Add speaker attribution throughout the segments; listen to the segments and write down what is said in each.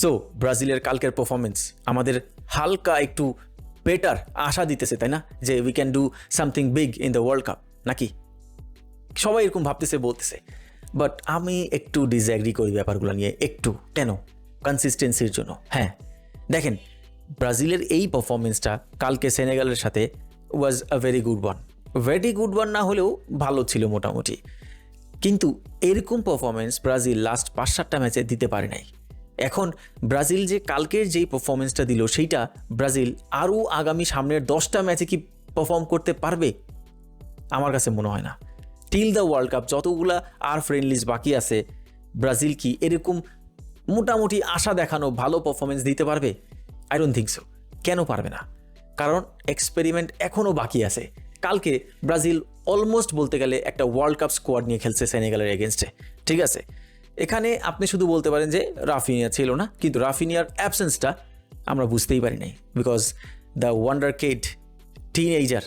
Speaker 1: So ব্রাজিলের কালকের performance আমাদের হালকা একটু বেটার আশা দিতেছে, তাই না? যে we can do something big in the world cup নাকি? সবাই এরকম ভাবতেছে, বলতেছে। বাট আমি একটু ডিসঅ্যাগ্রি করি ব্যাপারগুলো নিয়ে, একটু। কেন? কনসিস্টেন্সির জন্য। হ্যাঁ দেখেন, ব্রাজিলের এই পারফরমেন্সটা কালকে সেনেগালের সাথে was a very good one very good one না হলেও ভালো ছিল মোটামুটি। কিন্তু এরকম পারফরমেন্স ব্রাজিল লাস্ট পাঁচ সাতটা ম্যাচে দিতে পারে নাই। এখন ব্রাজিল যে কালকের যেই পারফরমেন্সটা দিল, সেইটা ব্রাজিল আরও আগামী সামনের দশটা ম্যাচে কি পারফর্ম করতে পারবে? আমার কাছে মনে হয় না। টিল দ্য ওয়ার্ল্ড কাপ যতগুলা আর ফ্রেন্ডলিজ বাকি আছে, ব্রাজিল কি এরকম মোটামুটি আশা দেখানো ভালো পারফরমেন্স দিতে পারবে? আই ডোন্ট থিঙ্ক সো কেন পারবে না? কারণ এক্সপেরিমেন্ট এখনও বাকি আছে। কালকে ব্রাজিল অলমোস্ট বলতে গেলে একটা ওয়ার্ল্ড কাপ স্কোয়াড নিয়ে খেলছে সেনেগালের এগেনস্টে ঠিক আছে? এখানে আপনি শুধু বলতে পারেন যে রাফিনিয়া ছিল না, কিন্তু রাফিনিয়ার অ্যাবসেন্সটা আমরা বুঝতেই পারি নাই because the wonder kid teenager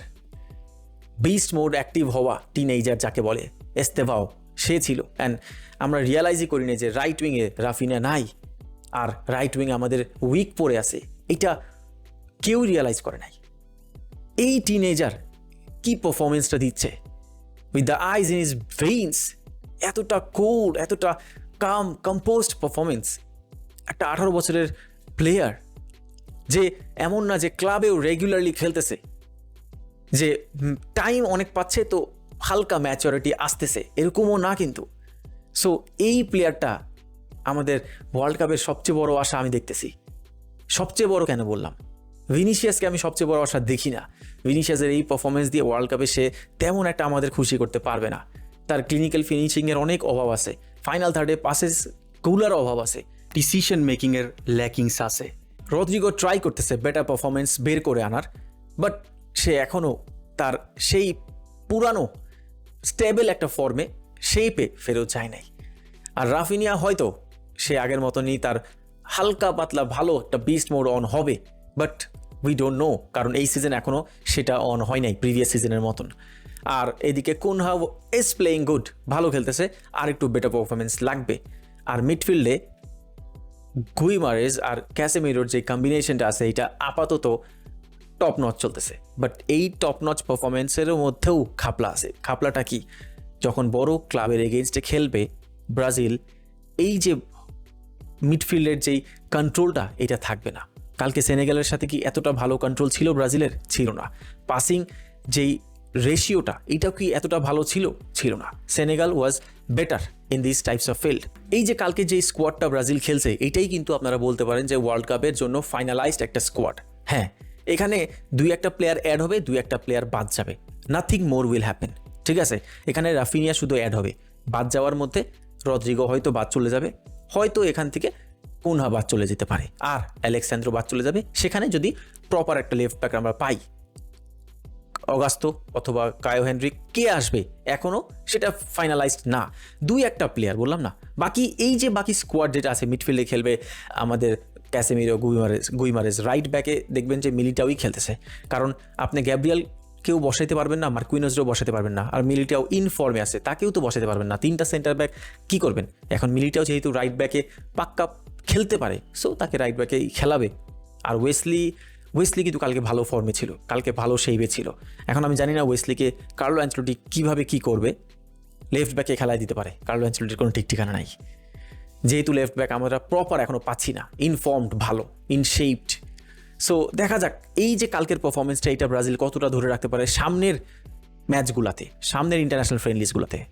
Speaker 1: beast mode active হওয়া টিন টিনেজার যাকে বলে এস্তেভাও সে ছিল। অ্যান্ড আমরা রিয়ালাইজই করিনি যে রাইট উইংয়ে রাফিনিয়া নাই, আর রাইট উইং আমাদের উইক পড়ে আছে। এটা কেউ রিয়ালাইজ করে নাই। এই টিন টিনেজার কী পারফরমেন্সটা দিচ্ছে? With the ice in his veins এতটা কোল্ড এতটা কাম কম্পোস্ট পারফরমেন্স একটা আঠারো বছরের প্লেয়ার যে এমন না যে ক্লাবেও রেগুলারলি খেলতেছে, যে টাইম অনেক পাচ্ছে তো হালকা ম্যাচরিটি আসতেছে, এরকমও না কিন্তু। সো এই প্লেয়ারটা আমাদের ওয়ার্ল্ড কাপের সবচেয়ে বড় আশা আমি দেখতেছি। সবচেয়ে বড় কেন বললাম? ভিনিসিয়াসকে আমি সবচেয়ে বড় আশা দেখি না। ভিনিসিয়াসের এই পারফরমেন্স দিয়ে ওয়ার্ল্ড কাপে সে তেমন একটা আমাদের খুশি করতে পারবে না। তার ক্লিনিক্যাল ফিনিশিংয়ের অনেক অভাব আছে। ফাইনাল থার্ডে পাসেস কুলার অভাব আছে।
Speaker 2: ডিসিশন মেকিংয়ের ল্যাকিংস আছে।
Speaker 1: রদ্রিগো ট্রাই করতেছে বেটার পারফরমেন্স বের করে আনার বাট সে এখনও তার সেই পুরানো স্টেবল একটা ফর্মে সেই শেপে ফেরত যায় নাই। আর রাফিনিয়া হয়তো সে আগের মতনই তার হালকা পাতলা ভালো একটা বিস্ট মোড অন হবে বাট উই ডোন্ট নো কারণ এই সিজন এখনও সেটা অন হয় নাই প্রিভিয়াস সিজনের মতন। আর এদিকে কুনহা ইজ প্লেইং গুড ভালো খেলতেছে, আর একটু বেটার পারফরমেন্স লাগবে। আর মিডফিল্ডে গুইমারেজ আর ক্যাসেমিরোর যে কম্বিনেশনটা আছে, এটা আপাতত টপ নচ চলতেছে। বাট এই টপ নচ পারফরমেন্সের মধ্যেও খাপলা আছে। খাপলাটা কি? যখন বড় ক্লাবের এগেনস্টে খেলবে ব্রাজিল, এই যে মিডফিল্ডের যেই কন্ট্রোলটা এটা থাকবে না। কালকে সেনেগালের সাথে কি এতটা ভালো কন্ট্রোল ছিল ব্রাজিলের? ছিল না। পাসিং যেই রেশিওটা এটাও কি এতটা ভালো ছিল? ছিল না। Senegal was better in this types of field এই যে কালকে যে স্কোয়াডটা ব্রাজিল খেলছে, এটাই কিন্তু আপনারা বলতে পারেন যে ওয়ার্ল্ড কাপের জন্য ফাইনালাইজড একটা স্কোয়াড হ্যাঁ এখানে দুই একটা প্লেয়ার অ্যাড হবে, দুই একটা প্লেয়ার বাদ যাবে। নাথিং মোর উইল হ্যাপেন ঠিক আছে? এখানে রাফিনিয়া শুধু অ্যাড হবে। বাদ যাওয়ার মধ্যে রদ্রিগো হয়তো বাদ চলে যাবে। হয়তো এখান থেকে কুনহা বাদ চলে যেতে পারে? আর অ্যালেক্সান্দ্রো বাদ চলে যাবে? সেখানে যদি প্রপার একটা লেফট ব্যাক আমরা পাই, অগাস্তো অথবা কায়ো হেনরিক, কে আসবে? এখনও সেটা ফাইনালাইজড না। দুই একটা প্লেয়ার বললাম না। বাকি এই যে বাকি স্কোয়াড যেটা আছে মিডফিল্ডে খেলবে আমাদের ক্যাসেমিরো গুইমারেজ গুইমারেজ রাইট ব্যাকে দেখবেন যে মিলিটাওই খেলতেছে। কারণ আপনি গ্যাব্রিয়াল কেউ বসাইতে পারবেন না, মার্কুইনসরেও বসাতে পারবেন না। আর মিলিটাও ইনফর্মে আছে, তাকেও তো বসাতে পারবেন না। তিনটা সেন্টার ব্যাক কী করবেন? এখন মিলিটাও যেহেতু রাইট ব্যাকে পাক্কা খেলতে পারে। সো তাকে রাইট ব্যাকেই খেলাবে। আর ওয়েসলি ওয়েসলি কিন্তু কালকে ভালো ফর্মে ছিল। কালকে ভালো সেইবে ছিল। এখন আমি জানি না ওয়েসলিকে কার্লো অ্যাঞ্চলটি কীভাবে কী করবে। লেফট ব্যাকে খেলায় দিতে পারে। কার্লো অ্যাঞ্চলটির কোনো ঠিক ঠিকানা নাই। যেহেতু লেফট ব্যাক আমরা প্রপার এখনও পাচ্ছি না। ইনফর্মড ভালো ইনশেপড সো দেখা যাক। এই যে কালকের পারফরমেন্সটা এটা ব্রাজিল কতটা ধরে রাখতে পারে সামনের ম্যাচগুলাতে সামনের ইন্টারন্যাশনাল ফ্রেন্ডলিসগুলোতে